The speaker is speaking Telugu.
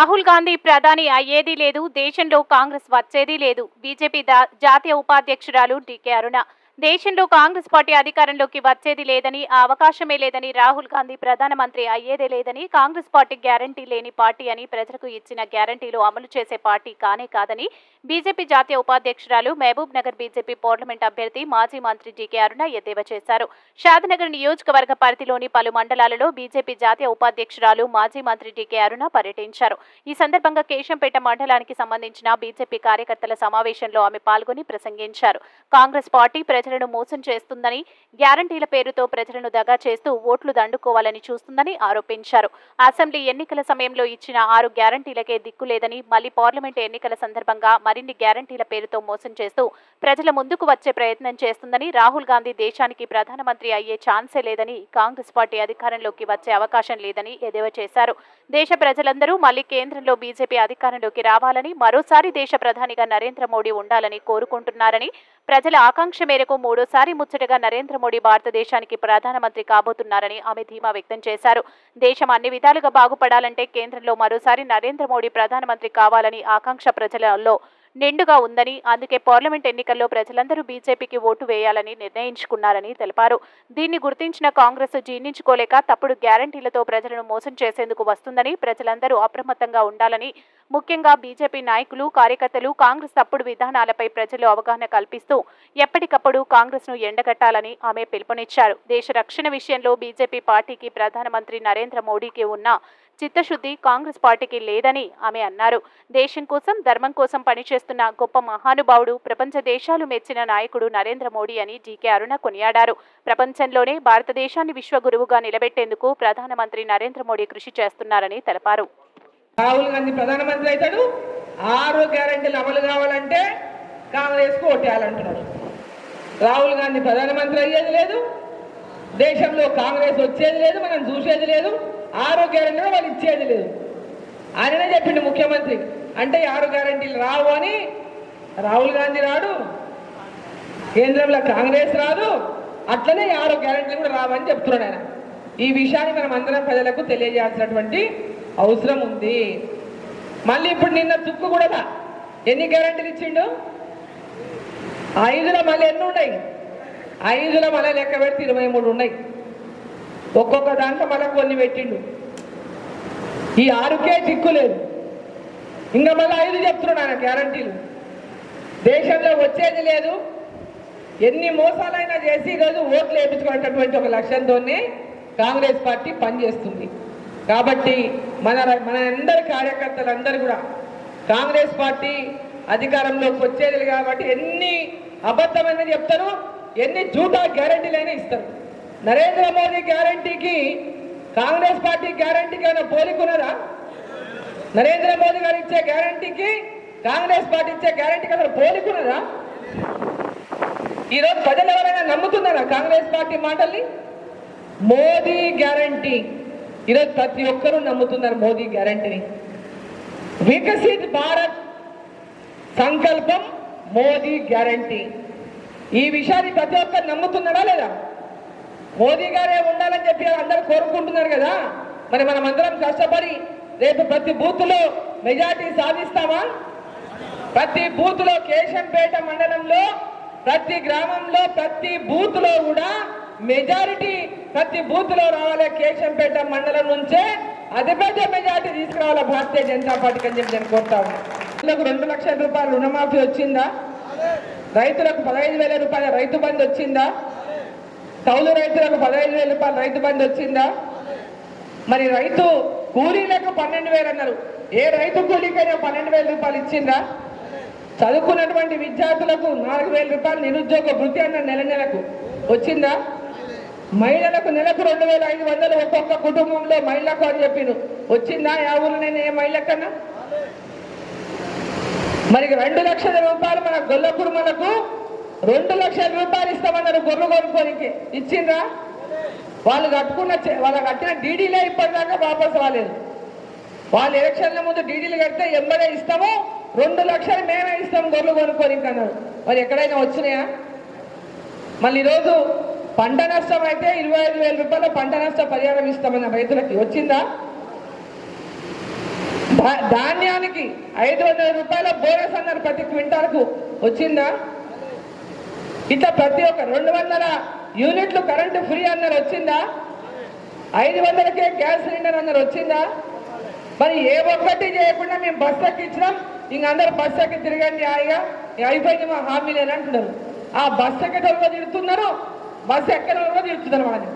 రాహుల్ గాంధీ ప్రధాని అయ్యేది లేదు దేశంలో కాంగ్రెస్ వచ్చేది లేదు. బీజేపీ జాతీయ ఉపాధ్యక్షురాలు డీకే అరుణ. దేశంలో కాంగ్రెస్ పార్టీ అధికారంలోకి వచ్చేది లేదని ఆ అవకాశమే లేదని రాహుల్ గాంధీ ప్రధానమంత్రి అయ్యేదే లేదని కాంగ్రెస్ పార్టీ గ్యారంటీ లేని పార్టీ అని ప్రజలకు ఇచ్చిన గ్యారంటీలు అమలు చేసే పార్టీ కానే కాదని బీజేపీ జాతీయ ఉపాధ్యక్షురాలు మహబూబ్ నగర్ బీజేపీ పార్లమెంట్ అభ్యర్థి మాజీ మంత్రి జీకే అరుణ ఎద్దేవా చేశారు. షాద్నగర్ నియోజకవర్గ పరిధిలోని పలు మండలాలలో బీజేపీ జాతీయ ఉపాధ్యక్షురాలు మాజీ మంత్రి డీకే అరుణ పర్యటించారు. ఈ సందర్భంగా కేశంపేట మండలానికి సంబంధించిన బీజేపీ కార్యకర్తల సమావేశంలో ఆమె పాల్గొని ప్రసంగించారు. కాంగ్రెస్ పార్టీ ప్రజలను మోసం చేస్తుందని గ్యారంటీల పేరుతో ప్రజలను దగా చేస్తూ ఓట్లు దండుకోవాలని చూస్తుందని ఆరోపించారు. అసెంబ్లీ ఎన్నికల సమయంలో ఇచ్చిన ఆరు గ్యారంటీలకే దిక్కు లేదని మళ్ళీ పార్లమెంట్ ఎన్నికల సందర్భంగా మరిన్ని గ్యారంటీల పేరుతో మోసం చేస్తూ ప్రజల ముందుకు వచ్చే ప్రయత్నం చేస్తుందని రాహుల్ గాంధీ దేశానికి ప్రధానమంత్రి అయ్యే ఛాన్సే లేదని కాంగ్రెస్ పార్టీ అధికారంలోకి వచ్చే అవకాశం లేదని ఎద్దేవా చేశారు. దేశ ప్రజలందరూ మళ్ళీ కేంద్రంలో బీజేపీ అధికారంలోకి రావాలని మరోసారి దేశ ప్రధానిగా నరేంద్ర మోడీ ఉండాలని కోరుకుంటున్నారని ప్రజల ఆకాంక్ష మేరకు మూడోసారి ముచ్చటగా నరేంద్ర మోడీ భారతదేశానికి ప్రధానమంత్రి కాబోతున్నారని ఆమె ధీమా వ్యక్తం చేశారు. దేశం అన్ని విధాలుగా బాగుపడాలంటే కేంద్రంలో మరోసారి నరేంద్ర మోడీ ప్రధానమంత్రి కావాలని ఆకాంక్ష ప్రజలలో నిండుగా ఉందని అందుకే పార్లమెంట్ ఎన్నికల్లో ప్రజలందరూ బీజేపీకి ఓటు వేయాలని నిర్ణయించుకున్నారని తెలిపారు. దీన్ని గుర్తించిన కాంగ్రెస్ జీర్ణించుకోలేక తప్పుడు గ్యారంటీలతో ప్రజలను మోసం చేసేందుకు వస్తుందని ప్రజలందరూ అప్రమత్తంగా ఉండాలని ముఖ్యంగా బీజేపీ నాయకులు కార్యకర్తలు కాంగ్రెస్ తప్పుడు విధానాలపై ప్రజలు అవగాహన కల్పిస్తూ ఎప్పటికప్పుడు కాంగ్రెస్ను ఎండగట్టాలని ఆమె పిలుపునిచ్చారు. దేశ రక్షణ విషయంలో బీజేపీ పార్టీకి ప్రధానమంత్రి నరేంద్ర మోడీకి ఉన్న చిత్తశుద్ధి కాంగ్రెస్ పార్టీకి లేదని ఆమె అన్నారు. దేశం కోసం ధర్మం కోసం పనిచేస్తున్న గొప్ప మహానుభావుడు ప్రపంచ దేశాలు మెచ్చిన నాయకుడు నరేంద్ర మోడీ అని డీకే అరుణ కొనియాడారు. ప్రపంచంలోనే భారతదేశాన్ని విశ్వగురువుగా నిలబెట్టేందుకు ప్రధానమంత్రి నరేంద్ర మోడీ కృషి చేస్తున్నారని తెలిపారు. రాహుల్ గాంధీ ప్రధానమంత్రి అవుతాడు. ఆరు గ్యారెంటీలు అమలు కావాలంటే కాంగ్రెస్కు ఓటేయాలంటున్నాడు. రాహుల్ గాంధీ ప్రధానమంత్రి అయ్యేది లేదు. దేశంలో కాంగ్రెస్ వచ్చేది లేదు మనం చూసేది లేదు. ఆరు కూడా వాళ్ళు ఇచ్చేది లేదు. ఆయననే చెప్పిండు ముఖ్యమంత్రి అంటే ఆరు గ్యారంటీలు రావు అని. రాహుల్ గాంధీ రాడు కేంద్రంలో కాంగ్రెస్ రాదు అట్లనే ఈ ఆరు కూడా రావని చెప్తున్నాడు ఆయన. ఈ విషయాన్ని మనం అందరం ప్రజలకు తెలియజేయాల్సినటువంటి అవసరం ఉంది. మళ్ళీ ఇప్పుడు నిన్న తుక్కు కూడా ఎన్ని గ్యారంటీలు ఇచ్చిండు? ఐదుల మళ్ళీ ఎన్ని ఉన్నాయి? ఐదుల మళ్ళీ లెక్క పెడితే ఇరవై మూడు ఉన్నాయి. ఒక్కొక్క దాంట్లో మనకు కొన్ని పెట్టిండు. ఈ ఆరుకే దిక్కు లేదు. ఇంకా మళ్ళీ ఐదు చెప్తున్నాడు ఆయన గ్యారంటీలు. దేశంలో వచ్చేది లేదు. ఎన్ని మోసాలైనా చేసి ఈరోజు ఓట్లు వేయించుకునేటటువంటి ఒక లక్ష్యంతోనే కాంగ్రెస్ పార్టీ పనిచేస్తుంది. కాబట్టి మన మన అందరి కార్యకర్తలందరూ కూడా కాంగ్రెస్ పార్టీ అధికారంలోకి వచ్చేది కాబట్టి ఎన్ని అబద్ధమైనది చెప్తారు ఎన్ని జూటా గ్యారంటీలైనా ఇస్తారు. నరేంద్ర మోదీ గ్యారంటీకి కాంగ్రెస్ పార్టీ గ్యారంటీకి ఏమైనా పోలికున్నదా నరేంద్ర మోదీ గారు ఇచ్చే గ్యారంటీకి కాంగ్రెస్ పార్టీ ఇచ్చే గ్యారంటీకి అసలు పోలికున్నదా ఈరోజు ప్రజలు ఎవరైనా నమ్ముతున్నారా కాంగ్రెస్ పార్టీ మాటల్ని? మోదీ గ్యారంటీ. ఈరోజు ప్రతి ఒక్కరూ నమ్ముతున్నారు మోదీ గ్యారంటీని. వికసిత్ భారత్ సంకల్పం మోదీ గ్యారంటీ. ఈ విషయాన్ని ప్రతి ఒక్కరు నమ్ముతున్నారా లేదా? మోదీ గారే ఉండాలని చెప్పి అందరూ కోరుకుంటున్నారు కదా? మరి మనం అందరం కష్టపడి రేపు ప్రతి బూత్లో మెజార్టీ సాధిస్తామా? ప్రతి బూత్లో కేశంపేట మండలంలో ప్రతి గ్రామంలో ప్రతి బూత్లో కూడా మెజారిటీ ప్రతి బూత్లో రావాలి కేశంపేట మండలం నుంచే. అతిపెద్ద మెజార్టీ తీసుకురావాలి భారతీయ జనతా పార్టీకి అని చెప్పి నేను కోరుతాను రెండు లక్షల రూపాయలు రుణమాఫీ వచ్చిందా? రైతులకు పదహైదు వేల రూపాయల రైతు బంధు వచ్చిందా? కౌలు రైతులకు పదహైదు వేల రూపాయలు రైతు బంధు వచ్చిందా? మరి రైతు కూలీలకు పన్నెండు వేలు అన్నారు. ఏ రైతు కూలీకైనా పన్నెండు వేల రూపాయలు ఇచ్చిందా? చదువుకున్నటువంటి విద్యార్థులకు నాలుగు వేల రూపాయలు నిరుద్యోగ వృత్తి అన్న నెల నెలకు వచ్చిందా? మహిళలకు నెలకు రెండు వేల ఐదు వందలు ఒక్కొక్క కుటుంబంలో మహిళకు అని చెప్పిను వచ్చిందా? యా ఊరినైనా ఏ మహిళకన్నా మరి రెండు లక్షల రూపాయలు మన గొల్ల కుటుంబాలకు రెండు లక్షల రూపాయలు ఇస్తామన్నారు గొర్రె కొనుక్కోనికి. ఇచ్చిండ్రా? వాళ్ళు కట్టుకున్న చె- వాళ్ళు కట్టిన డీడీలే ఇప్పటిదాకా వాపసు రాలేదు. వాళ్ళు ఎలక్షన్ల ముందు డీడీలు కడితే ఎంబడే ఇస్తాము రెండు లక్షలు మేమే ఇస్తాం గొర్రెలు కొనుక్కోనికి అన్నారు. మరి ఎక్కడైనా వచ్చినాయా? మళ్ళీ ఈరోజు పంట నష్టం అయితే ఇరవై ఐదు వేల రూపాయల పంట నష్ట పరిహారం ఇస్తామన్న రైతులకి వచ్చిందా? ధాన్యానికి ఐదు వందల రూపాయల బోనస్ అన్నారు ప్రతి క్వింటాల్కు. వచ్చిందా? ఇట్లా ప్రతి ఒక్క రెండు వందల యూనిట్లు కరెంటు ఫ్రీ అన్నారు వచ్చిందా? ఐదు వందలకే గ్యాస్ సిలిండర్ అన్నారు వచ్చిందా? మరి ఏ ఒక్కటి చేయకుండా మేము బస్ ఎక్కించినాం. ఇంక అందరు బస్ ఎక్కి తిరగండి హాయిగా. అయిపోయింది మా హామీ లేనంటున్నారు ఆ బస్ ఎక్కేటోళ్ళు తిడుతున్నారు బస్ ఎక్కడ వాళ్ళు కూడా తిడుతున్నారు వాళ్ళని.